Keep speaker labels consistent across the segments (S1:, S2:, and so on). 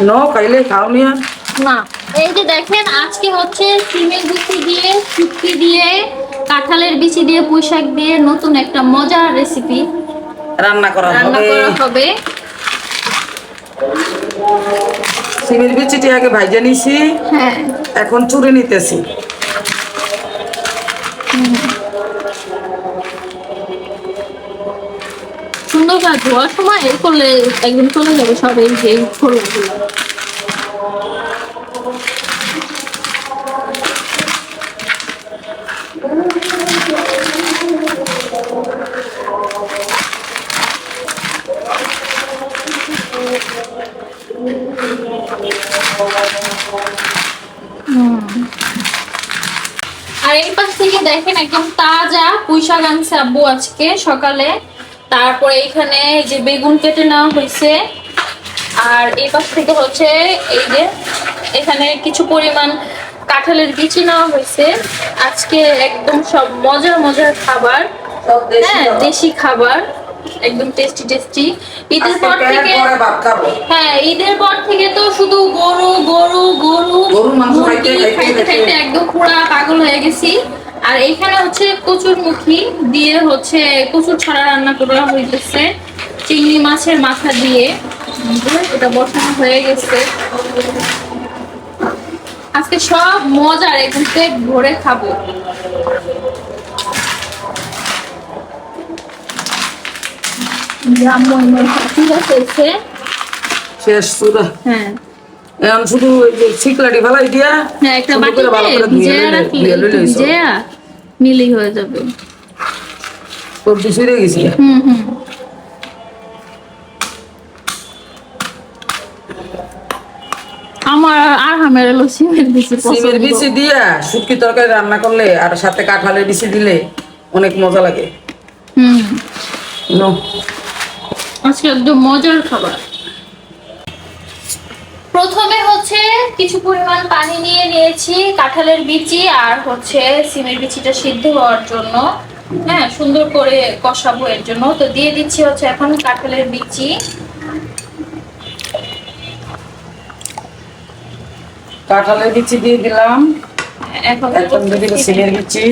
S1: ন খাইলে খাও নিয়া
S2: না এই যে দেখেন আজকে হচ্ছে সিমের বিচি দিয়ে শুটকি দিয়ে কাঁঠালের বিচি দিয়ে পুঁইশাক দিয়ে নতুন একটা মজার রেসিপি
S1: রান্না করা
S2: রান্না করা হবে।
S1: সিমের বিচিটি আগে ভাইজা নিছি।
S2: হ্যাঁ।
S1: এখন চুরি নিতেছি।
S2: সুন্দর করে ধোয়ার সময় করলে একদম চলে যাবে সব এই যে আর এই পাশ থেকে দেখেন একদম তাজা পুঁইশাক আনছে আব্বু আজকে সকালে। তারপরে এখানে এই যে বেগুন কেটে নেওয়া হয়েছে। আর এই পাশ থেকে হচ্ছে এই যে এখানে কিছু পরিমাণ কাঁঠালের বিচি নেওয়া হয়েছে। আজকে একদম সব মজার মজার খাবার। হ্যাঁ দেশি খাবার। একদম টেস্টি টেস্টি ঈদের পর থেকে হ্যাঁ ঈদের পর থেকে তো শুধু গরু গরু গরু
S1: খাইতে। খাইতে
S2: একদম পুরা পাগল হয়ে গেছি। আর এখানে হচ্ছে কচুর মুখী দিয়ে হচ্ছে কচুর ছাড়া রান্না করা হইতেছে। চিংড়ি মাছের মাথা দিয়ে। এটা বসানো হয়ে গেছে। আজকে সব মজার একদম পেট ভরে খাব। ব্রাহ্মণ ঠিক আছে
S1: শেষ
S2: হ্যাঁ।
S1: এখন শুধু যে শিকলাটি ফেলাই দিয়া
S2: হ্যাঁ একটা বাটিতে
S1: ধুয়ে
S2: রাখলে
S1: নিলেই
S2: হয়ে যাবে।
S1: সবজি ছিঁড়ে গেছি।
S2: হুম হুম। আমার আর হামের সিমের
S1: বিচি দিয়া শুটকি তরকারি রান্না করলে আর সাথে কাঁঠালের বিচি দিলে অনেক মজা লাগে।
S2: হুম। আজকে একদম মজার খাবার। প্রথমে হচ্ছে কিছু পরিমাণ পানি নিয়ে নিয়েছি কাঁঠালের বিচি আর হচ্ছে সিমের বিচিটা সিদ্ধ হওয়ার জন্য। হ্যাঁ সুন্দর করে কষাবো এর জন্য। তো দিয়ে দিচ্ছি হচ্ছে এখন কাঁঠালের বিচি।
S1: কাঁঠালের বিচি দিয়ে দিলাম।
S2: এখন
S1: এখন দিয়ে দিল সিমের বিচি।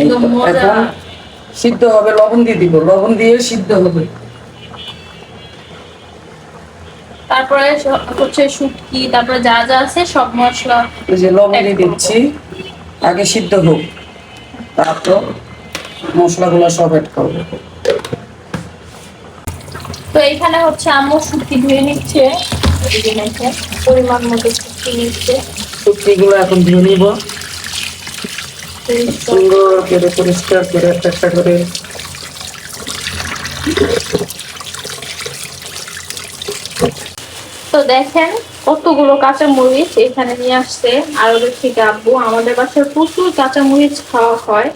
S1: এখন সিদ্ধ হবে লবণ দিয়ে দিব লবণ দিয়ে সিদ্ধ হবে।
S2: তারপরে হচ্ছে শুটকি তারপরে যা যা আছে সব মশলা
S1: যে লবণ দিয়ে দিচ্ছি আগে সিদ্ধ হোক তারপর মশলাগুলো সব অ্যাড করব।
S2: তো এখানে হচ্ছে আম্মু শুটকি ধুয়ে নিচ্ছে পরিমাণ মতো শুটকি নিচ্ছে।
S1: শুটকিগুলো এখন ধুয়ে নিব। সুন্দর করে পরিষ্কার করে একটা একটা করে।
S2: তো দেখেন কতগুলো কাঁচা মরিচ এখানে নিয়ে আসছে। আর ওদের থেকে আব্বু আমাদের বাসায় প্রচুর কাঁচা মরিচ খাওয়া হয়।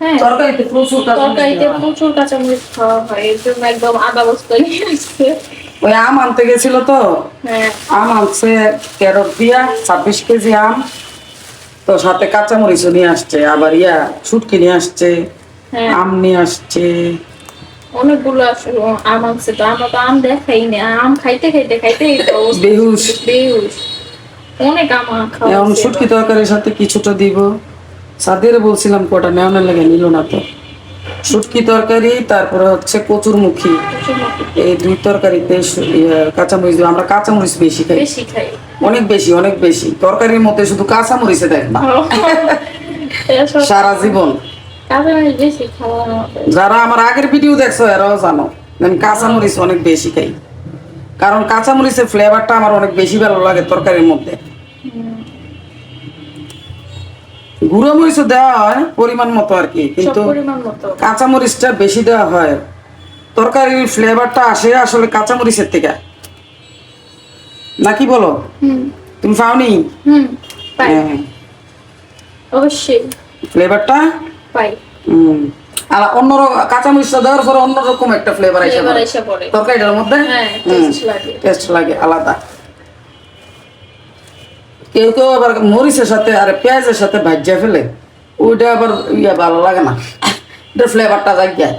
S2: হ্যাঁ
S1: তরকারিতে প্রচুর কাঁচা মরিচ
S2: তরকারিতে প্রচুর কাঁচা মরিচ খাওয়া হয়। এর জন্য একদম আদা বস্তা নিয়ে আসছে।
S1: ওই আম আনতে গেছিল তো।
S2: হ্যাঁ।
S1: আম আনছে ক্যারট দিয়া ছাব্বিশ কেজি আম। তো সাথে কাঁচামরিচও নিয়ে আসছে আবার ইয়া শুটকি নিয়ে আসছে
S2: হ্যাঁ।
S1: আম নিয়ে আসছে।
S2: অনেকগুলো আম আনছে তো আমরা তো আম দেখাই না আম খাইতে খাইতে খাইতে।
S1: বেহুশ।
S2: বেহুশ। অনেক আম খাওয়া
S1: এখন
S2: হয়েছে
S1: শুটকি তরকারির সাথে কিছুটা দিব। সাদের বলছিলাম কটা নেওয়ানোর লাগে নিল না তো। শুটকি তরকারি তারপরে হচ্ছে কচুর মুখী এই দুই তরকারিতে সু- কাঁচামরিচ আমরা কাঁচামরিচ বেশি খাই।
S2: বেশি খাই।
S1: অনেক বেশি অনেক বেশি। তরকারির মধ্যে শুধু কাঁচামরিচে দেখ না। সারা জীবন। যারা আমার আগের ভিডিও দেখছ এরাও জানো আমি কাঁচামরিচ অনেক বেশি খাই। কারণ কাঁচামরিচের ফ্লেভারটা আমার অনেক বেশি ভালো লাগে তরকারির মধ্যে। গুঁড়ো মরিচও দেওয়া হয় পরিমাণ মতো আর কি কিন্তু
S2: পরিমাণ মতো।
S1: কাঁচামরিচটা বেশি দেওয়া হয়। তরকারির ফ্লেভারটা আসে আসলে কাঁচামরিচের থেকে। নাকি বলো? তুমি পাওনি?
S2: হুম পাই।
S1: হ্যাঁ
S2: অবশ্যই।
S1: ফ্লেভারটা?
S2: পাই।
S1: হুম। আর অন্য কাঁচামরিচটা দেওয়ার পরে অন্যরকম একটা ফ্লেভার
S2: এসে পড়ে।
S1: তরকারিটার মধ্যে?
S2: হ্যাঁ টেস্ট লাগে।
S1: আলাদা। কেউ কেউ আবার মরিচের সাথে আর পেঁয়াজের সাথে ভাজ্যা ফেলে। ওইটা আবার ইয়া ভালো লাগে না। এটা ফ্লেভারটা যায়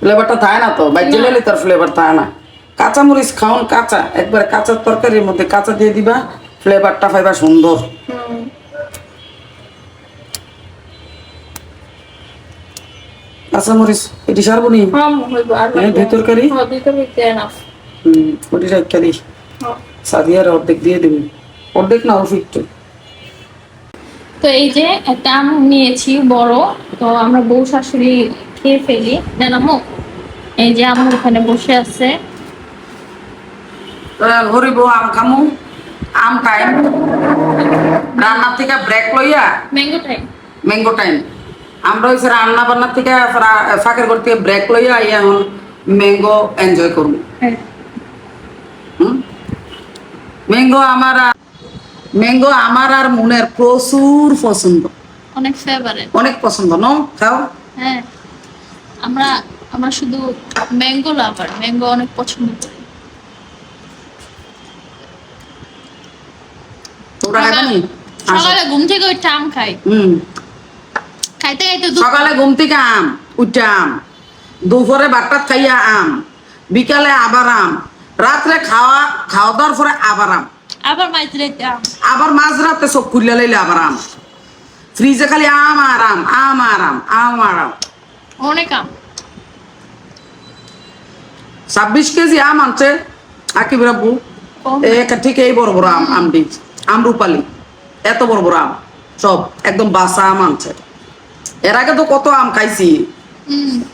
S1: ফ্লেভারটা থাকে না তো? বাইকে লেলে তার ফ্লেভার থাকে না। কাঁচা মরিচ খাওন কাঁচা একবারে কাঁচা তরকারির মধ্যে কাঁচা দিয়ে দিবা ফ্লেভারটা পাইবা সুন্দর।
S2: হুম।
S1: কাঁচা মরিচ এটি সারবনি
S2: হ্যাঁ
S1: হ্যাঁ, তরকারি?
S2: হ্যাঁ
S1: ওটি রাখা দিই। সাদিয়ার অর্ধেক দিয়ে দিবি। অর্ধেক না অল্প একটু।
S2: তো এই যে একটা আম নিয়েছি বড় তো আমরা বউ শাশুড়ি খেয়ে ফেলি। জানামো এই যে আম্মু ওখানে বসে আছে।
S1: হরিব আম খামু আম টাইম রান্নার থেকে ব্রেক লইয়া
S2: ম্যাঙ্গো টাইম
S1: ম্যাঙ্গো টাইম আমরা হয়েছে রান্না বান্নার থেকে ফাঁকের ঘর থেকে ব্রেক লইয়া এখন ম্যাঙ্গো এনজয় করব। ম্যাঙ্গো আমার আর- ম্যাঙ্গো আমার আর মনের প্রচুর পছন্দ।
S2: অনেক ফেভারিট
S1: অনেক পছন্দ ন? খাও।
S2: হ্যাঁ। আমরা আমরা শুধু ম্যাঙ্গো লাভার ম্যাঙ্গো অনেক পছন্দ করি। সকালে ঘুম থেকে আম খাই।
S1: হুম।
S2: খাইতে খাইতে
S1: সকালে ঘুম থেকে আম উঠে আম। দুপুরে বাটাত খাইয়া আম। বিকালে আবার আম। রাত্রে খাওয়া খাওয়া দাওয়ার পরে আবার আম।
S2: আবার মাইতে রাইতে আম।
S1: আবার মাঝরাতে সব লাইলে আবার আম। ফ্রিজে খালি আম আর আম আম আর আম আম আর আম।
S2: অনেক আম।
S1: ছাব্বিশ কেজি আম আনছে। আকিব রাব্বু। ঠিক এই বড় বড় আম আম রূপালি। এত বড় বড় আম। সব একদম বাসা আম আনছে। এর আগে তো কত আম খাইছি।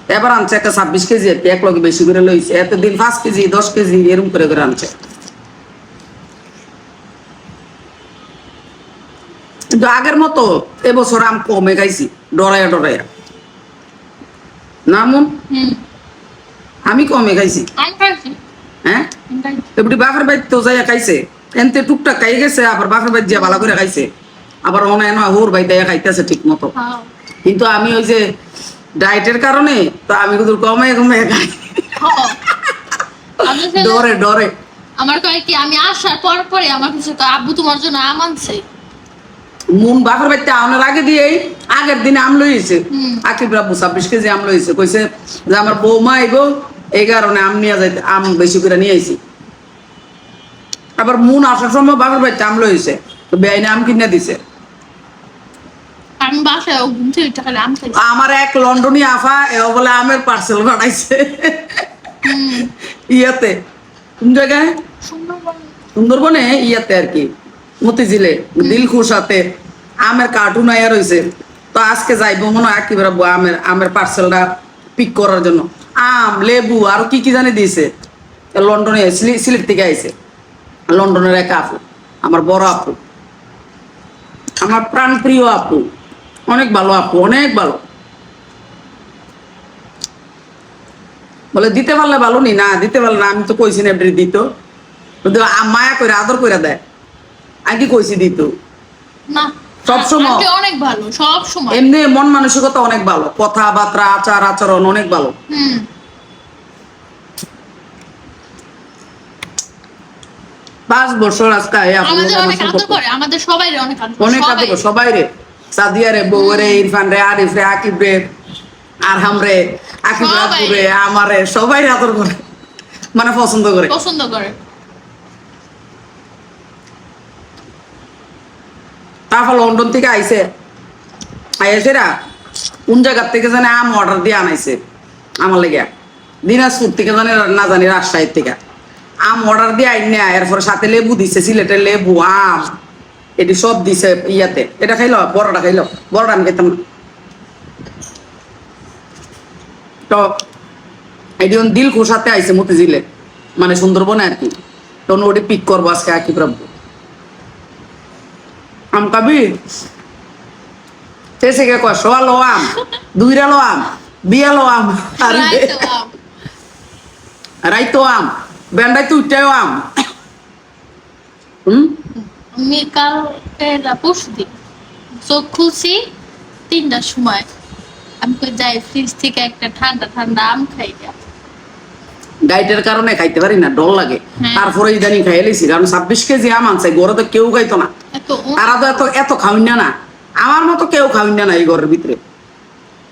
S1: এবার আনছে একটা ছাব্বিশ কেজি একটা এক লগে বেশি করে লইছে। এতদিন পাঁচ কেজি দশ কেজি এরকম করে করে আনছে। কিন্তু আগের মতো এবছর আম কমে খাইছি ডরাইয়া ডরাইয়া না মন?
S2: হুম।
S1: আমি কমে খাইছি। হ্যাঁ? এবারে বাপের বাড়ি তো যাইয়া খাইছে। এনতে টুকটাক খাই গেছে আবার বাপের বাড়ি যা ভালো করে খাইছে। আবার অনেক নয় হোর বাড়ি দেয়া খাইতেছে ঠিক মতো
S2: হ্যাঁ।
S1: কিন্তু আমি ওই যে ডায়েটের কারণে তো আমি কিন্তু কমে কমে খাই।
S2: হ্যাঁ।
S1: ডরে ডরে।
S2: আমার কয় কি আমি আসার পর পরে আমার কিছু তো আব্বু তোমার জন্য আম আনছে।
S1: মুন বাপের বাড়িতে আনার আগে দিয়েই আগের দিনে আম লইছে। আকিব রাব্বু ছাব্বিশ কেজি আম লইছে কইছে যে আমার বৌমা আইব এই কারণে আম নিয়ে যাইতে আম বেশি করে নিয়ে আইছি। আবার মুন আসার সময় বাপের বাড়িতে আম লইছে তো বেআইনে আম কিনে দিছে। আমার এক লন্ডনী আফা এও বলে আমের পার্সেল বানাইছে। ইয়াতে। কোন জায়গায়?
S2: সুন্দরবন।
S1: ইয়াতে আর কি। মতিঝিলে। দিল খুশাতে আমের কার্টুন আয়া রয়েছে। তো আজকে যাইবো মনে হয় একেবারে আমের আমের পার্সেলটা পিক করার জন্য। আম লেবু আর কি কি জানি দিয়েছে। লন্ডনে সিলি- সিলেট থেকে আইছে। লন্ডনের এক আপু আমার বড় আপু আমার প্রাণপ্রিয় আপু অনেক ভালো আপু অনেক ভালো। বলে দিতে পারলে ভালো নি? না দিতে পারলে না আমি তো কইছি না এবারে দিত। মায়া করে আদর করে দেয়। আমি কি কইছি দিত?
S2: না
S1: সবসময়।
S2: অনেক ভালো সব সময়।
S1: এমনি মন মানসিকতা অনেক ভালো কথাবার্তা আচার আচরণ অনেক ভালো।
S2: হুম।
S1: পাঁচ বছর আজকে
S2: আমাদের অনেক আদর করে আমাদের সবাই অনেক আদর
S1: অনেক
S2: সবাই।
S1: আদর সবাই রে সাদিয়া রে বউ রে ইরফান রে আরিফ রে আকিব রে আরহাম রে আকিব রে আমারে সবাই আদর করে মানে পছন্দ করে।
S2: পছন্দ করে।
S1: তারপর লন্ডন থেকে আইছে। আইসেরা কোন জায়গার থেকে জানে আম অর্ডার দিয়ে আনাইছে? আমার লেগে দিনাজপুর থেকে জানে না জানি রাজশাহীর থেকে। আম অর্ডার দিয়ে আইন না এরপরে সাথে লেবু দিছে সিলেটের লেবু আম এটি সব দিছে ইয়াতে। এটা খাইলো? বড়টা খাইলো? বড়টা আমি খেতাম না। তো এটি দিল খোসাতে আইছে মতিঝিলে মানে সুন্দরবনে আর কি। তখন ওটি পিক করব আজকে আকি প্রভু আম খাবি? সে থেকে কয় সোয়া লো আম দুইরা লো আম বিয়া লো আম।
S2: রাইত আম।
S1: রাইতো আম বেন্ডাই তো উঠতেও আম। হুম?
S2: আমি কালকে পরশু দিন চোখ খুলছি তিনটার সময়। আমি কই যাই ফ্রিজ থেকে একটা ঠান্ডা ঠান্ডা আম খাই গা।
S1: ডাইটের কারণে খাইতে পারি না ডর লাগে।
S2: হ্যাঁ।
S1: তারপরে ইদানিং খাই লেছি কারণ ছাব্বিশ কেজি আম আনছে ঘরে তো কেউ খাইতো না। তারা তো এত এত খাওয়িন না। আমার মতো কেউ খাওয়িন না এই ঘরের ভিতরে।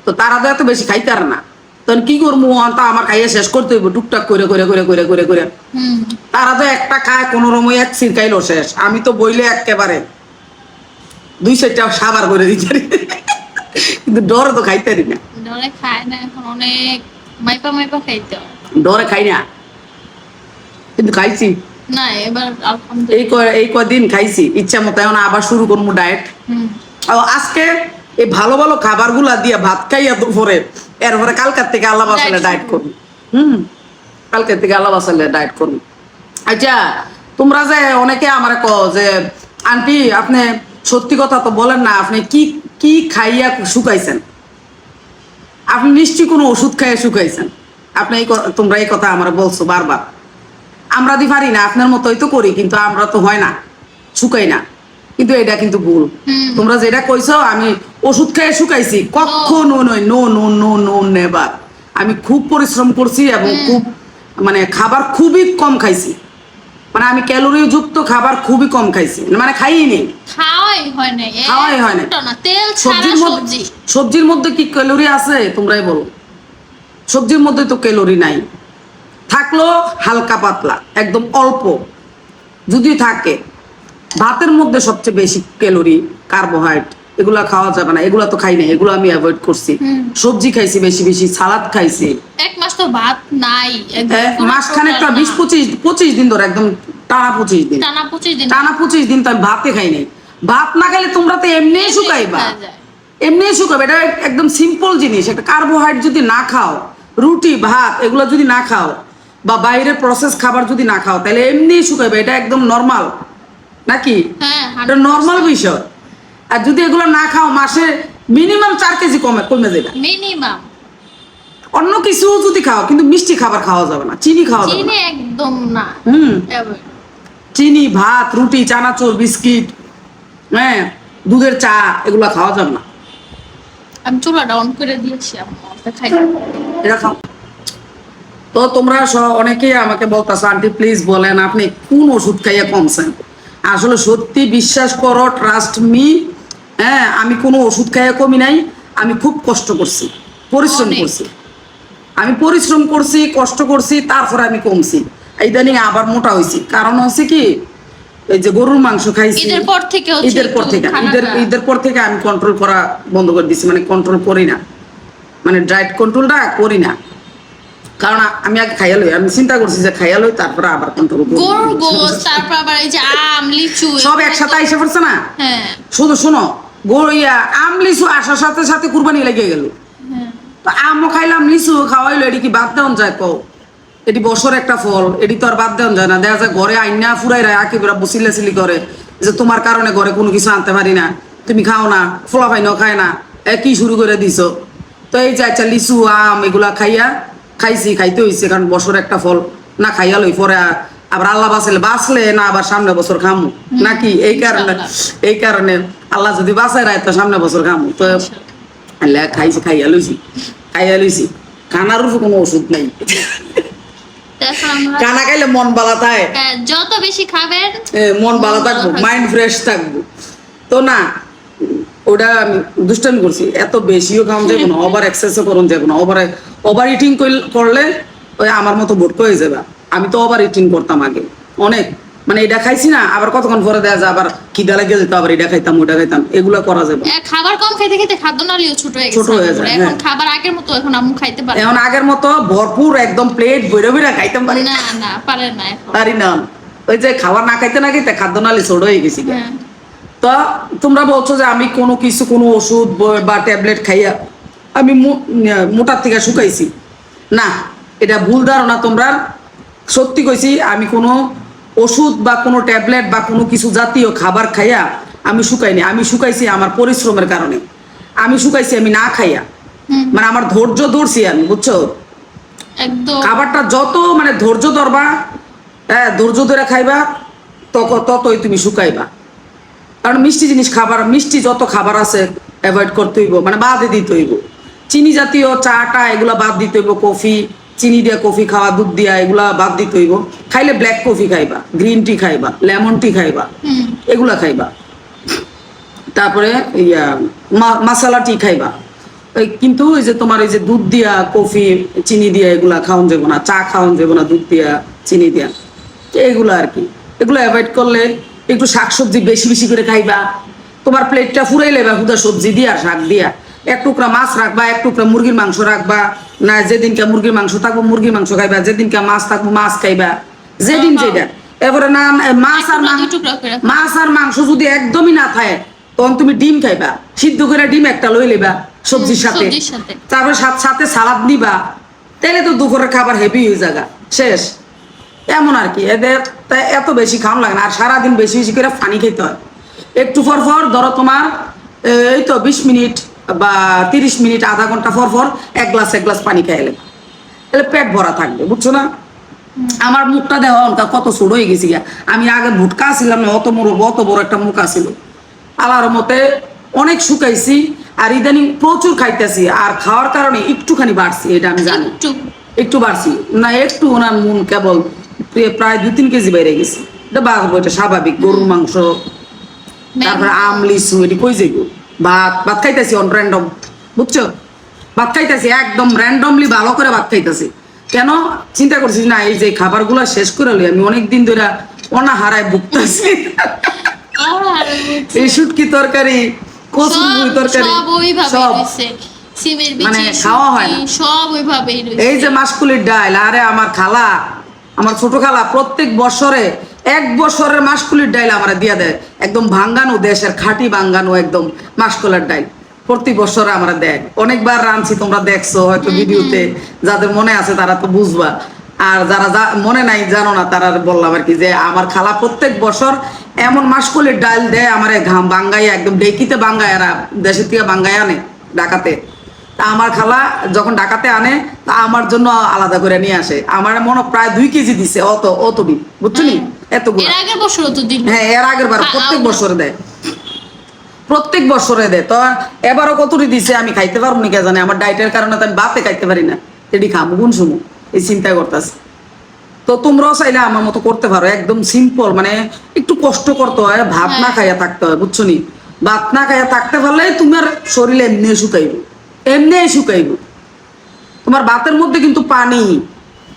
S1: তো তারা তো এত বেশি খাইতে না। তখন কি করব তা আমার খাইয়ে শেষ করতে হইব টুকটাক করে করে করে করে করে করে। তারা তো একটা খায় কোনো রকমই এক সিরকাইলো শেষ। আমি তো বইলে একেবারে দুই চারটা সাবার করে দিতে কিন্তু ডরে তো খাইতে পারি না।
S2: ডরে খায় না এখন অনেক মাইপা মাইপা খাইতে
S1: ডরে খাই না। কিন্তু খাইছি।
S2: না এবার
S1: এই এই কদিন খাইছি। ইচ্ছা মতো এখন আবার শুরু করব ডায়েট।
S2: হুম।
S1: আজকে এই ভালো ভালো খাবারগুলা দিয়ে ভাত খাইয়া দুপুরে এরপরে কালকার থেকে আল্লাহ বাসালে ডায়েট। করব। হুম। কালকের থেকে আল্লাহ বাসালে ডায়েট করব। আচ্ছা তোমরা যে অনেকে আমার ক যে আন্টি আপনি সত্যি কথা তো বলেন না আপনি কি কি খাইয়া শুকাইছেন? আপনি নিশ্চয়ই কোনো ওষুধ খাইয়া শুকাইছেন। আপনি এই তোমরা এই কথা আমার বলছো বারবার। আমরা দি পারি না আপনার মতোই তো করি কিন্তু আমরা তো হয় না শুকাই না। কিন্তু এটা কিন্তু ভুল। তোমরা যেটা কইছো আমি ওষুধ খেয়ে শুকাইছি। কখনো নয় নো নো নো নো নেবার আমি খুব পরিশ্রম করছি এবং খুব মানে খাবার খুবই কম খাইছি। মানে আমি ক্যালোরি যুক্ত খাবার খুবই কম খাইছি। মানে খাইই নেই।
S2: খাওয়াই হয় না
S1: খাওয়াই হয়।
S2: না তেল
S1: সবজির মধ্যে
S2: সবজি।
S1: সবজির মধ্যে কি ক্যালোরি আছে? তোমরাই বলো। সবজির মধ্যে তো ক্যালোরি নাই। থাকল হালকা পাতলা একদম অল্প। যদি থাকে ভাতের মধ্যে সবচেয়ে বেশি ক্যালোরি কার্বোহাইড্রেট এগুলা খাওয়া যাবে না এগুলা তো খাই না এগুলো আমি অ্যাভয়েড করছি। সবজি খাইছি বেশি বেশি সালাদ খাইছি।
S2: এক মাস তো ভাত নাই
S1: এ,
S2: পুরো
S1: একটা বিশ। পঁচিশ পঁচিশ দিন ধরে একদম টানা পঁচিশ দিন।
S2: টানা পঁচিশ দিন।
S1: টানা পঁচিশ দিন তো আমি ভাতে খাই নাই। ভাত না খেলে তোমরা তো এমনি শুকাইবা। এমনি শুকাবে এটা একদম সিম্পল জিনিস। একটা কার্বোহাইড্রেট যদি না খাও রুটি ভাত এগুলো যদি না খাও বা বাইরের প্রসেস খাবার যদি না খাও তাহলে এমনি শুকাইবে এটা একদম নর্মাল নাকি?
S2: হ্যাঁ
S1: এটা নর্মাল বিষয়। আর যদি এগুলো না খাও মাসে মিনিমাম চার কেজি কমে কমে যাবে।
S2: মিনিমাম
S1: অন্য কিছু যদি খাও কিন্তু মিষ্টি খাবার খাওয়া যাবে না চিনি খাওয়া যাবে
S2: চিনি একদম না।
S1: হুম। চিনি ভাত রুটি চানাচুর বিস্কিট হ্যাঁ দুধের চা এগুলো খাওয়া যাবে না।
S2: আমি চুলাটা অন করে দিয়েছি খাই
S1: এটা খাও। তো তোমরা অনেকেই আমাকে বলতেছো আন্টি প্লিজ বলেন আপনি কোন ওষুধ খাইয়ে কমছেন? আসলে সত্যি বিশ্বাস করো ট্রাস্ট মি হ্যাঁ আমি কোনো ওষুধ খাইয়ে কমি নাই আমি খুব কষ্ট করছি পরিশ্রম করছি। আমি পরিশ্রম করছি কষ্ট করছি তারপরে আমি কমছি। ইদানিং আবার মোটা হয়েছি কারণ হচ্ছে কি এই যে গরুর মাংস খাইছি
S2: ঈদের পর থেকে
S1: ঈদের পর থেকে ঈদের ঈদের পর থেকে আমি কন্ট্রোল করা বন্ধ করে দিছি মানে কন্ট্রোল করি না। মানে ডায়েট কন্ট্রোলটা করি না। কারণ আমি আগে খাইয়া লই আমি চিন্তা করছি যে খাইয়া লই তারপরে আবার করব
S2: গরুর গোস তারপর আবার এই যে আম লিচু
S1: সব একসাথে আইসা পড়ছে না?
S2: হ্যাঁ।
S1: শুধু শোনো গরু ইয়া আম লিচু আসার সাথে সাথে কুরবানি লেগে গেল।
S2: হ্যাঁ।
S1: তো আমও খাইলাম লিচু খাওয়াইলো এটি কি বাদ দেওয়া যায় কও? এটি বছর একটা ফল এটি তো আর বাদ দেওয়া যায় না। দেখা যায় ঘরে আইনা ফুরাই রায় আকিবরা বসিলে সিলি করে। যে তোমার কারণে ঘরে কোনো কিছু আনতে পারি না। তুমি খাও না ফোলা ফাইনও খায় না। এ কি শুরু করে দিছো? তো এই যে আচ্ছা লিচু আম এগুলা খাইয়া খাইছি খাইতে হইছে কারণ বছর একটা ফল না খাইয়া লই পরে আবার আল্লাহ বাঁচলে বাঁচলে না আবার সামনে বছর খামু। নাকি? এই কারণে এই কারণে আল্লাহ যদি বাঁচায় রায় তো সামনে বছর খামু। তো আল্লাহ খাইছি খাইয়া লইছি। খাইয়া লইছি। খানার কোনো ওষুধ নাই। কানা খাইলে মন বালা থাকে
S2: হ্যাঁ, যত বেশি খাবেন
S1: মন ভালো
S2: ভালো
S1: থাকব। মাইন্ড ফ্রেশ থাকব। তো না ওটা দুষ্টামি করছি। এত বেশিও খাওয়া যাবে না ওভার করুন যাবে না। ওভার ওভার ইটিং করলে ওই আমার মতো ভোট হয়ে যাবে। আমি তো ওভার ইটিং করতাম আগে অনেক। মানে এটা খাইছি না আবার কতক্ষণ পরে দেওয়া যায় আবার খিদা লেগে যেত আবার এটা খাইতাম ওটা খাইতাম এগুলো করা যাবে
S2: খাবার কম খাইতে খাইতে খাদ্য নালীও ছোট হয়ে গেছে
S1: ছোট হয়ে যায়,
S2: এখন
S1: হ্যাঁ।
S2: খাবার আগের মতো এখন আম্মু খাইতে পারে
S1: এখন আগের মতো ভরপুর একদম প্লেট বইরে বইরা খাইতাম পারি না।
S2: না না পারে না
S1: পারি না। ওই যে খাবার না খাইতে না খাইতে খাদ্য নালি ছোট হয়ে গেছি তো তোমরা বলছো যে আমি কোনো কিছু কোনো ওষুধ বা ট্যাবলেট খাইয়া আমি মোটার থেকে শুকাইছি। না এটা ভুল ধারণা তোমরা। সত্যি কইছি আমি কোনো ওষুধ বা কোনো ট্যাবলেট বা কোনো কিছু জাতীয় খাবার খাইয়া আমি শুকাইনি। আমি শুকাইছি আমার পরিশ্রমের কারণে। আমি শুকাইছি আমি না খাইয়া। মানে আমার ধৈর্য ধরছি আমি বুঝছ? খাবারটা যত মানে ধৈর্য ধরবা হ্যাঁ ধৈর্য ধরে খাইবা তত ততই তুমি শুকাইবা। কারণ মিষ্টি জিনিস খাবার, মিষ্টি যত খাবার আছে অ্যাভয়েড করতে হইব মানে বাদে দিতে হইব। চিনি জাতীয় চা, টা, এগুলা বাদ দিতে হইব, কফি, চিনি দিয়া কফি খাওয়া, দুধ দিয়া এগুলা বাদ দিতে হইব। খাইলে ব্ল্যাক কফি খাইবা গ্রিন টি খাইবা লেমন টি খাইবা, এগুলা খাইবা। তারপরে ইয়া মাসালা টি খাইবা। কিন্তু ওই যে তোমার ওই যে দুধ দিয়া কফি, চিনি দিয়া এগুলা খাওয়ান যাব না, চা খাওয়ান যাব না দুধ দিয়া, চিনি দিয়া। এগুলো আর কি। এগুলো অ্যাভয়েড করলে একটু শাকসবজি বেশি বেশি করে খাইবা। তোমার প্লেটটা ফুরাই লেবা হুদা সবজি দিয়া শাক দিয়া। এক টুকরা মাছ রাখবা এক টুকরা মুরগির মাংস রাখবা। না যেদিনকে মুরগির মাংস থাকব মুরগির মাংস খাইবা। যেদিনকে মাছ থাকব মাছ খাইবা। যেদিন যেটা। এবারে না মাছ আর। মাছ আর মাংস যদি একদমই না থাকে তখন তুমি ডিম খাইবা। সিদ্ধ করে ডিম একটা লই লেবা সবজির সাথে। তারপরে সাথে সাথে সালাদ নিবা। তাহলে তো দুপুরের খাবার হেভি হয়ে যাগা শেষ। এমন আর কি এদের এত বেশি খাওয়ান লাগে না আর সারাদিন বেশি বেশি করে পানি খেতে হয়। একটু পর পর ধরো তোমার এই তো বিশ মিনিট বা তিরিশ মিনিট আধা ঘণ্টা পর পর এক গ্লাস এক গ্লাস পানি খাইলে। তাহলে পেট ভরা থাকবে বুঝছ না? আমার মুখটা দেওয়া অনকা কত ছোট হয়ে গেছি গিয়া। আমি আগে ভুটকা ছিলাম না অত বড় অত বড় একটা মুখ ছিল। আলার মতে অনেক শুকাইছি আর ইদানিং প্রচুর খাইতেছি আর খাওয়ার কারণে একটুখানি বাড়ছি এটা আমি জানি।
S2: একটু।
S1: একটু বাড়ছি না একটু ওনার মন কেবল প্রায়- প্রায় দুই তিন কেজি বেড়ে গেছে। এটা বাড়বো এটা স্বাভাবিক গরুর মাংস তারপরে আম লিচু এটি কই যাইব? ভাত ভাত খাইতেছি অন র্যান্ডম বুঝছ? ভাত খাইতেছি একদম র্যান্ডমলি ভালো করে ভাত খাইতেছি। কেন? চিন্তা করছি না এই যে খাবারগুলো শেষ করে লই আমি অনেক দিন ধরে অনাহারায় ভুগতেছি।
S2: আর
S1: এই শুটকি তরকারি কচুর তরকারি
S2: সব সিমের বিচি
S1: মানে খাওয়া হয় না।
S2: সব ওইভাবেই
S1: এই যে মাসকুলির ডাল আরে আমার খালা আমার ছোট খালা প্রত্যেক বছরে এক বছরের মাসকুলির ডাইল আমার দিয়া দেয়। একদম ভাঙ্গানো দেশের খাঁটি ভাঙ্গানো একদম মাসকুলার ডাইল। প্রতি বছরে আমরা দেয়। অনেকবার রাঁধছি তোমরা দেখছ হয়তো ভিডিওতে। যাদের মনে আছে তারা তো বুঝবা। আর যারা মনে নাই জানো না তারা বললাম আর কি যে আমার খালা প্রত্যেক বছর এমন মাসকুলির ডাল দেয় আমার ঘাম বাঙ্গাই একদম ডেকিতে বাঙ্গায় এরা দেশের থেকে বাঙ্গায় আনে ডাকাতে তা আমার খালা যখন ডাকাতে আনে তা আমার জন্য আলাদা করে নিয়ে আসে। আমার মনে প্রায় দুই কেজি দিছে অত অত দিন বুঝছ নি? এতগুলো।
S2: এর আগের বছর তো
S1: হ্যাঁ এর আগের বার
S2: হ্যাঁ,
S1: প্রত্যেক বছরে দেয়। প্রত্যেক বছরে দেয়। তো এবারও কতটি দিছে আমি খাইতে পারব না কে জানে। আমার ডায়েটের কারণে তো আমি বাতে খাইতে পারি না। এটি খাব গুণ শুমু এই চিন্তা করতেছে। তো তোমরাও চাইলে আমার মতো করতে পারো। একদম সিম্পল মানে একটু কষ্ট করতে হয় ভাত না
S2: হ্যাঁ।
S1: খাইয়া থাকতে হয় বুঝছ নি? ভাত না খাইয়া থাকতে পারলে তোমার শরীরে এমনি শুকাইব। এমনি শুকাইব। তোমার ভাতের মধ্যে কিন্তু পানি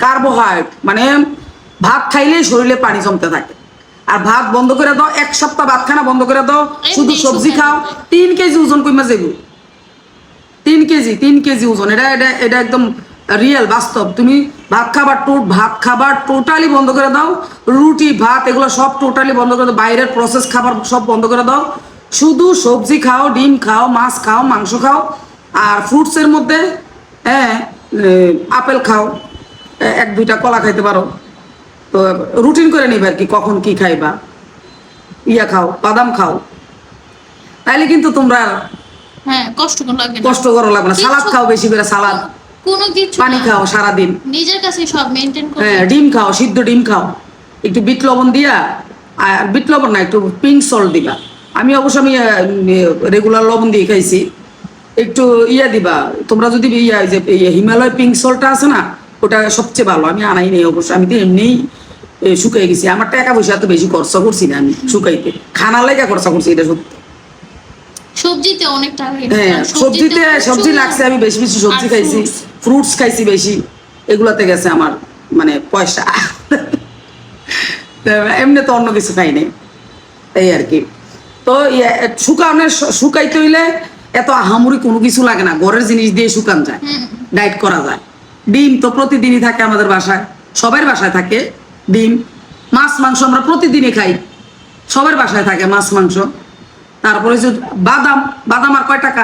S1: কার্বোহাইড্রেট মানে ভাত খাইলে শরীরে পানি জমতে থাকে। আর ভাত বন্ধ করে দাও এক সপ্তাহ ভাত খানা বন্ধ করে দাও শুধু সবজি খাও তিন কেজি ওজন কইমা যাইব। তিন কেজি তিন কেজি ওজন এটা এটা এটা একদম রিয়েল বাস্তব। তুমি ভাত খাবার টো ভাত খাবার টোটালি বন্ধ করে দাও। রুটি ভাত এগুলো সব টোটালি বন্ধ করে দাও। বাইরের প্রসেস খাবার সব বন্ধ করে দাও। শুধু সবজি খাও ডিম খাও মাছ খাও মাংস খাও। আর ফ্রুটসের মধ্যে হ্যাঁ আপেল খাও এক দুইটা কলা খাইতে পারো। তো রুটিন করে নিবে আর কি কখন কি খাইবা। ইয়া খাও বাদাম খাও। তাইলে কিন্তু তোমরা
S2: হ্যাঁ কষ্ট লাগবে
S1: কষ্ট করা লাগবে না। সালাদ খাও বেশি করে সালাদ।
S2: কোনো কিছু
S1: পানি। খাও সারাদিন।
S2: নিজের কাছে সব মেনটেন করে
S1: হ্যাঁ ডিম খাও সিদ্ধ ডিম খাও। একটু বিট লবণ দিয়া আর বিট লবণ না একটু পিঙ্ক সল্ট দিবা। আমি অবশ্য আমি রেগুলার লবণ দিয়ে খাইছি। একটু ইয়া দিবা। তোমরা যদি ইয়া যে হিমালয় পিঙ্ক সল্টটা আছে না ওটা সবচেয়ে ভালো। আমি আনাই নেই অবশ্য আমি তো এমনিই শুকাই গেছি। আমার টাকা পয়সা এত বেশি খরচা করছি না আমি শুকাইতে। খানার লেগে খরচা করছি এটা সত্যি।
S2: সবজিতে অনেক টাকা
S1: হ্যাঁ সবজিতে সবজি লাগছে আমি বেশি বেশি সবজি খাইছি ফ্রুটস খাইছি বেশি। এগুলাতে গেছে আমার মানে পয়সা। তা এমনি তো অন্য কিছু খাই নাই। এই আর কি। তো শুকানোর শুকাইতে হইলে এত আহামরি কোনো কিছু লাগে না ঘরের জিনিস দিয়ে শুকান যায় ডায়েট করা যায়। ডিম তো প্রতিদিনই থাকে আমাদের বাসায় সবার বাসায় থাকে ডিম। মাছ মাংস আমরা প্রতিদিনই খাই সবার বাসায় থাকে মাছ মাংস। তারপরে যে বাদাম বাদাম আর কয় টাকা?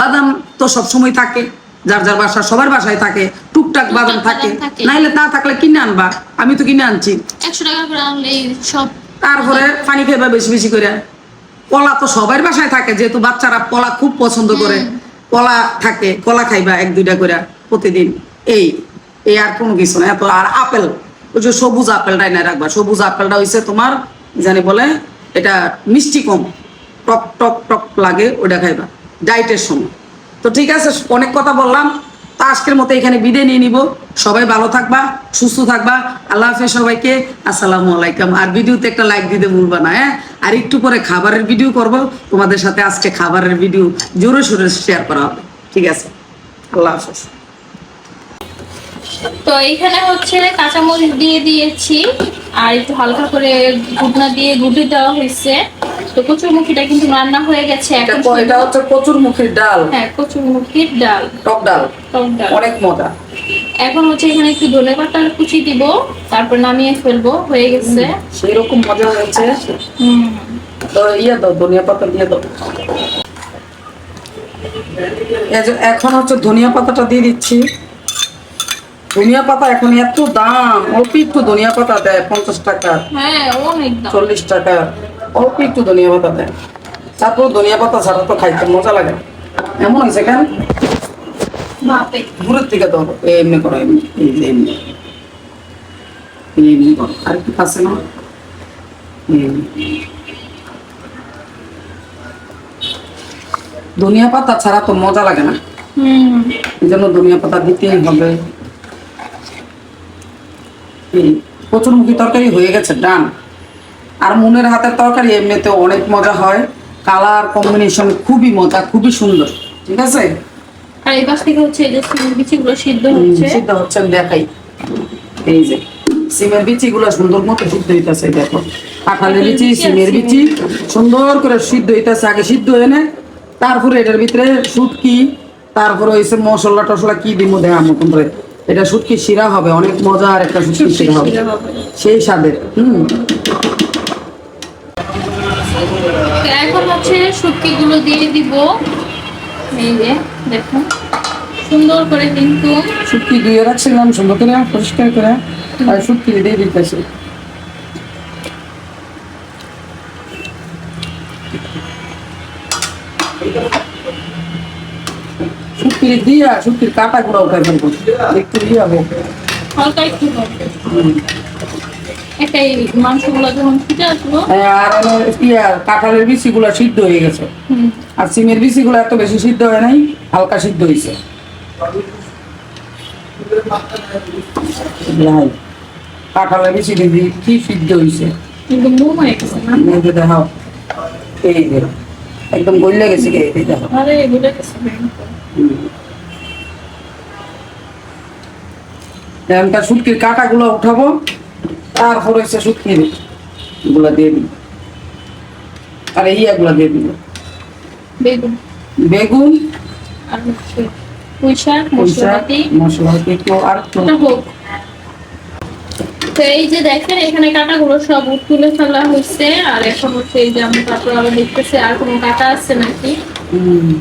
S1: বাদাম তো সব সময় থাকে যার যার বাসা সবার বাসায় থাকে টুকটাক বাদাম থাকে। নাইলে তা থাকলে কিনে আনবা আমি তো কিনে আনছি।
S2: একশো টাকা করে আনলে সব
S1: তারপরে পানি খাইবা বেশি বেশি করে কলা তো সবার বাসায় থাকে যেহেতু বাচ্চারা কলা খুব পছন্দ করে। কলা থাকে কলা খাইবা এক দুইটা করে প্রতিদিন। এই এই আর কোনো কিছু না এত আর আপেল ওই যে সবুজ আপেলটা এনে রাখবা। সবুজ আপেলটা হইছে তোমার জানি বলে এটা মিষ্টি কম টক টক টক লাগে ওটা খাইবা ডাইটের সময়। তো ঠিক আছে অনেক কথা বললাম। তো আজকের মতো এখানে বিদায় নিয়ে নিব। সবাই ভালো থাকবা, সুস্থ থাকবা। আল্লাহ হাফেজ সবাইকে। আসসালামু আলাইকুম। আর ভিডিওতে একটা লাইক দিতে ভুলবা না হ্যাঁ? আর একটু পরে খাবারের ভিডিও করব। তোমাদের সাথে আজকে খাবারের ভিডিও জোরে সোরে শেয়ার করা হবে। ঠিক আছে? আল্লাহ হাফেজ।
S2: তো এইখানে হচ্ছে কাঁচামরিচ দিয়ে দিয়েছি আর একটু হালকা করে ঘুটনা দিয়ে গুটি দেওয়া হয়েছে। তো কচুরমুখিটা কিন্তু রান্না হয়ে গেছে এখন
S1: এটা হচ্ছে কচুর মুখির ডাল।
S2: হ্যাঁ কচুরমুখির ডাল।
S1: টক ডাল।
S2: টক ডাল।
S1: অনেক মজা।
S2: এখন হচ্ছে এখানে একটু ধনে পাতার কুচি দিব তারপর নামিয়ে ফেলব হয়ে গেছে।
S1: সেই রকম মজা হয়েছে।
S2: হুম।
S1: তো ইয়ে দাও ধনিয়া পাতা দিয়ে দাও। এখন হচ্ছে ধনিয়া পাতাটা দিয়ে দিচ্ছি। ধনিয়া পাতা এখন এত দাম। অল্প একটু ধনিয়া পাতা দেয় পঞ্চাশ টাকা।
S2: হ্যাঁ
S1: চল্লিশ টাকা। অল্প একটু ধনিয়া পাতা দেয়। তারপর ধনিয়া পাতা ছাড়া তো খাইতে মজা লাগে এমন হয়েছে কেন? দূরের থেকে তো এমনি করো এমনি এমনি। এমনি করো। আর কি আছে না। ধনিয়া পাতা ছাড়া তো মজা লাগে না।
S2: হুম।
S1: এই জন্য ধনিয়া পাতা দিতেই হবে। কচুরমুখী তরকারি হয়ে গেছে ডান আর মনের হাতের তরকারি এমনিতে অনেক মজা হয়। কালার কম্বিনেশন খুবই মজা খুবই সুন্দর ঠিক আছে?
S2: আর এই পাশ থেকে হচ্ছে এই যে সিমের বিচিগুলো সিদ্ধ হচ্ছে।
S1: সিদ্ধ হচ্ছে দেখাই। এই যে সিমের বিচি গুলো সুন্দর মতো সিদ্ধ হইতেছে দেখো। কাঁঠালের বিচি সিমের বিচি সুন্দর করে সিদ্ধ হইতেছে আগে সিদ্ধ এনে তারপরে এটার ভিতরে শুটকি তারপরে হইছে মশলা টসলা কি দিব দেওয়ার মতন করে এটা শুটকি শিরা হবে অনেক মজার একটা শুটকি শিরা হবে। সেই স্বাদের হুম।
S2: এখন হচ্ছে শুটকি গুলো দিয়ে দিব। এই যে দেখুন। সুন্দর করে কিন্তু
S1: শুটকি দিয়ে রাখছিলাম সুন্দর করে পরিষ্কার করে আর শুটকি দিয়ে দিতেছি। শুটকি দিয়া শুটকির কাটা গুঁড়া উঠাই ফেলব। একটু ইয়ে হোক
S2: হালকা একটু
S1: হ্যাঁ, সিদ্ধ হয়ে গেছে। আর সিমের এত বেশি সিদ্ধ হয় নাই হালকা সিদ্ধ হয়েছে লাই। কাঁঠালের বিচি দিদি কি সিদ্ধ হয়েছে দেখাও। এই একদম গলে গেছে দেখো
S2: আরে এগুলো গেছে ভয়ঙ্কর।
S1: এখানকার শুটকির কাটা গুলো উঠাবো তারপর হচ্ছে শুটকিরগুলা দিয়ে দিই আর এই গুলা দিয়ে দিব।
S2: বেগুন।
S1: বেগুন
S2: আর হচ্ছে পুঁই মশলাপাতি।
S1: একটু আর
S2: হোক। তো এই যে দেখেন এখানে কাটাগুলো সব তুলে ফেলা হয়েছে আর এখন হচ্ছে এই যে আমি তারপর আবার দেখতেছি আর কোনো কাটা আছে নাকি?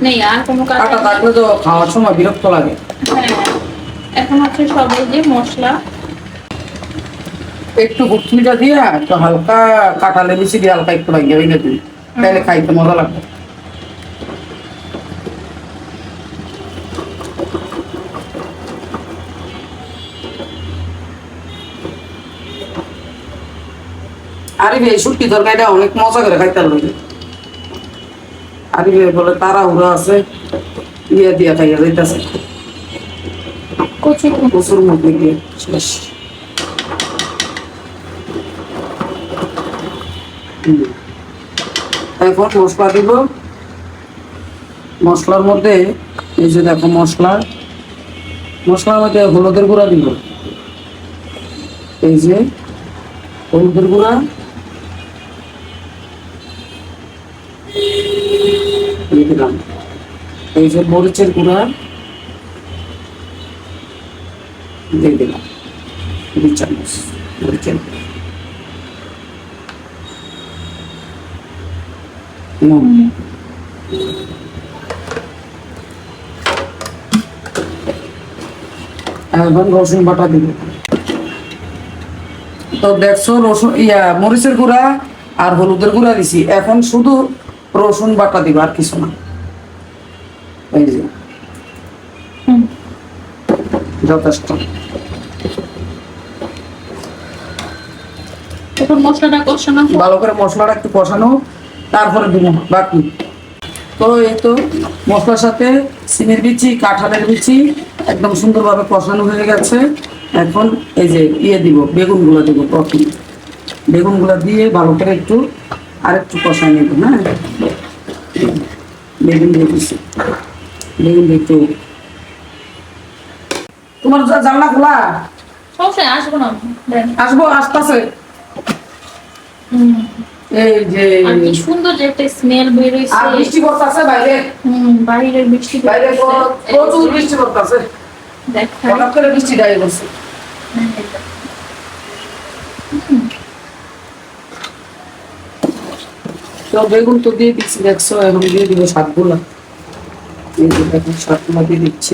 S2: নেই আর কোনো কাটা
S1: থাকলে তো খাওয়ার সময় বিরক্ত লাগে।
S2: হ্যাঁ। হচ্ছে সব এই যে মশলা।
S1: একটু গুটমিটা দিয়ে একটু হালকা কাঁঠালে মিশি দিয়ে হালকা একটু লাগিয়ে ভেঙে দিই তাহলে খাইতে মজা লাগবে। আরে ভাই শুটকি তরকারিটা অনেক মজা করে খাইতে লাগে আরে ভাই বলে তারা উড়া আছে। ইয়ে দিয়া খাইয়া যাইতেছে।
S2: কচু
S1: প্রচুর মধ্যে গিয়ে শেষ। এখন মশলা দিব। মশলার মধ্যে এই যে দেখো মশলা। মশলার মধ্যে হলুদের গুঁড়া দিব। এই যে হলুদের গুঁড়া। দিলাম এই যে মরিচের গুঁড়া। দিয়ে দিলাম দুই চামচ মরিচের গুঁড়া। নুন এখন রসুন বাটা দিব তো দেখছ রসুন ইয়া মরিচের গুঁড়া আর হলুদের গুঁড়া দিছি এখন শুধু রসুন বাটা দিব আর কিছু না। এই যে।
S2: হুম।
S1: যথেষ্ট।
S2: এখন মশলাটা কষানো
S1: ভালো করে মশলাটা একটু কষানো তারপরে দিব। বাকি। তো এই তো মশলার সাথে সিমের বিচি কাঁঠালের বিচি একদম সুন্দরভাবে কষানো হয়ে গেছে। এখন এই যে ইয়ে দিব বেগুনগুলো দিব প্রথমে। বেগুনগুলো দিয়ে ভালো করে একটু আর একটু কষাই নেব হ্যাঁ? বেগুন দিয়ে দিচ্ছি বেগুন দিয়ে একটু তোমার জানলা খোলা?
S2: সমস্যা আসব না।
S1: আসব আসতেছে। এই যে
S2: কি সুন্দর যে একটা স্মেল বের
S1: আর বৃষ্টি পড়তেছে বাইরে।
S2: হুম বাইরের বৃষ্টি
S1: বাইরে প্রচুর বৃষ্টি পড়তেছে। হঠাৎ করে বৃষ্টি করছে তো বেগুন তো দিয়ে দিচ্ছি দেখছ এখন দিয়ে দিব শাকগুলা। এই যে দিয়ে দিচ্ছি।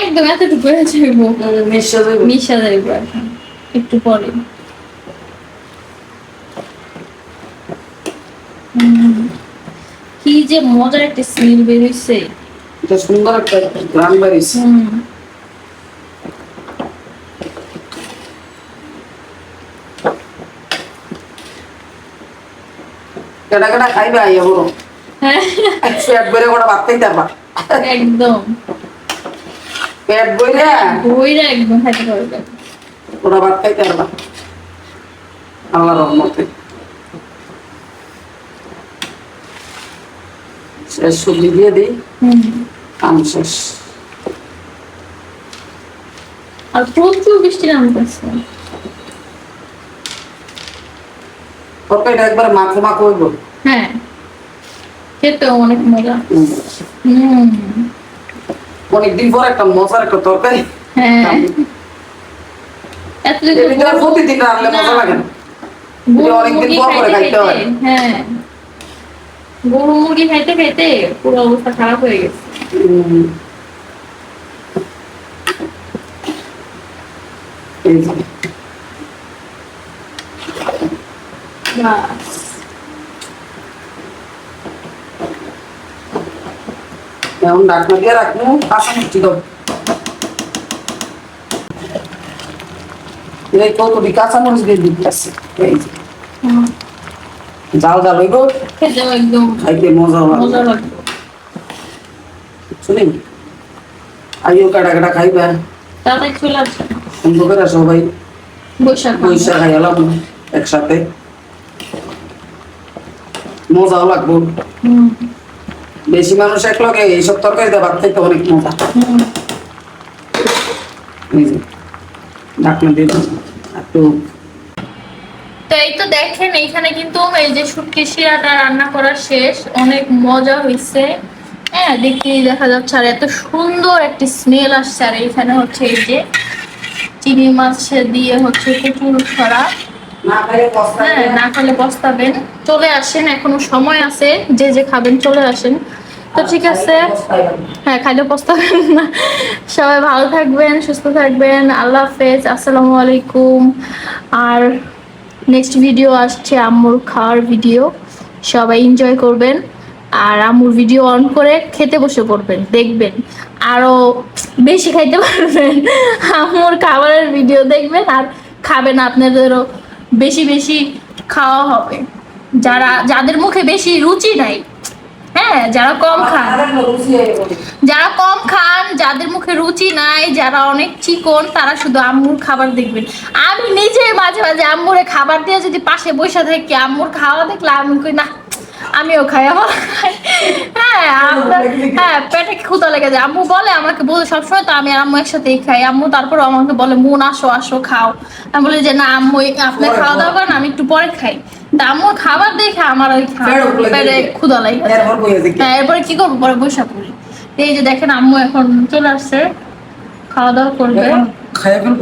S2: একদম এতটুকু হয়ে যাইব
S1: মিশা
S2: যাইব এখন একটু পরে হুম, কি যে মজার একটা স্মেল বের হইছে
S1: এটা সুন্দর একটা গ্রাম
S2: হুম।
S1: কেটা কেটা খাইবে আইয়া বড়
S2: হ্যাঁ।
S1: পেট ভরে ওটা ভাত খাইতে পারবা।
S2: একদম।
S1: পেট ভরে
S2: বইরা একদম খাইতে পারবে।
S1: ওটা ভাত খাইতে পারবা। আল্লাহ রহমতে। শেষ সবজি দিয়ে দিই। কাম শেষ
S2: আর প্রচুর বৃষ্টি নামতেছে
S1: তরকারিটা একবার মাখো মাখো হইব।
S2: হ্যাঁ। খেতেও অনেক মজা।
S1: হুম। অনেকদিন পর একটা মজার একটা তরকারি।
S2: হ্যাঁ।
S1: প্রতিদিন রান্নলে মজা লাগে না। অনেকদিন পর করে খাইতে হয়।
S2: হ্যাঁ। গরু মুরগি খাইতে খাইতে পুরো অবস্থা খারাপ হয়ে গেছে।
S1: এখন ঢাকনা দিয়ে রাখব কাঁচা মিষ্টি দাও। এই কতটি কাঁচা মরিচ দিয়ে দিতে আছে? এই যে,
S2: হুম,
S1: জাল জাল হইব? খাইতে মজা লাগবে। শুনি আইও কাটা কাটা খাইবা।
S2: তাড়াতাড়ি চলে আসবে
S1: সুন্দর করে সবাই।
S2: বৈশাখ
S1: পয়সা খাইলাম একসাথে। মজাও লাগবো। বেশি মানুষ এক লগে এইসব তরকারিতে ভাত খাইতে অনেক মজা। যে দিয়ে একটু
S2: তো এই তো দেখেন এইখানে কিন্তু এই যে শুটকি শিরাটা রান্না করা শেষ অনেক মজা হয়েছে হ্যাঁ দেখতেই দেখা যাচ্ছে আর এত সুন্দর একটি স্মেল আসছে আর এইখানে হচ্ছে এই যে চিংড়ি মাছ দিয়ে হচ্ছে কুকুর ছড়া।
S1: না
S2: হ্যাঁ না খেলে পস্তাবেন চলে আসেন এখনও সময় আছে যে যে খাবেন চলে আসেন। তো ঠিক আছে। হ্যাঁ খাইলে পস্তাবেন না। সবাই ভালো থাকবেন সুস্থ থাকবেন। আল্লাহ হাফেজ আসসালামু আলাইকুম। আর নেক্সট ভিডিও আসছে আম্মুর খাওয়ার ভিডিও সবাই এনজয় করবেন। আর আম্মুর ভিডিও অন করে খেতে বসে পড়বেন, দেখবেন। আরও বেশি খাইতে পারবেন। আম্মুর খাবারের ভিডিও দেখবেন আর খাবেন আপনাদেরও বেশি বেশি খাওয়া হবে। যারা, যাদের মুখে বেশি রুচি নাই হ্যাঁ যারা কম খান। যারা কম খান যাদের মুখে রুচি নাই যারা অনেক চিকন তারা শুধু আম্মুর খাবার দেখবেন। আমি নিজে মাঝে মাঝে আম্মুরে খাবার দিয়ে যদি পাশে বসে থাকি আম্মুর খাওয়া দেখলে আমি কই না আমিও খাই আমার হ্যাঁ হ্যাঁ পেটে ক্ষুদা লেগে যায়? আম্মু বলে আমাকে বলে সবসময় তো আমি আর আম্মু একসাথেই খাই। আম্মু তারপর আমাকে বলে মন আসো আসো খাও। আমি বলি যে না আম্মু আপনি খাওয়া দাওয়া করেন আমি একটু পরে খাই। তা খাবার দেখে আমার ওই
S1: পেটে।
S2: ক্ষুদা লেগে।
S1: এরপর
S2: হ্যাঁ কি? করব? পরে বৈশাখ পড়ি। এই যে দেখেন আম্মু এখন চলে আসছে। খাওয়া দাওয়া করবে।
S1: খাইয়া ফেলব?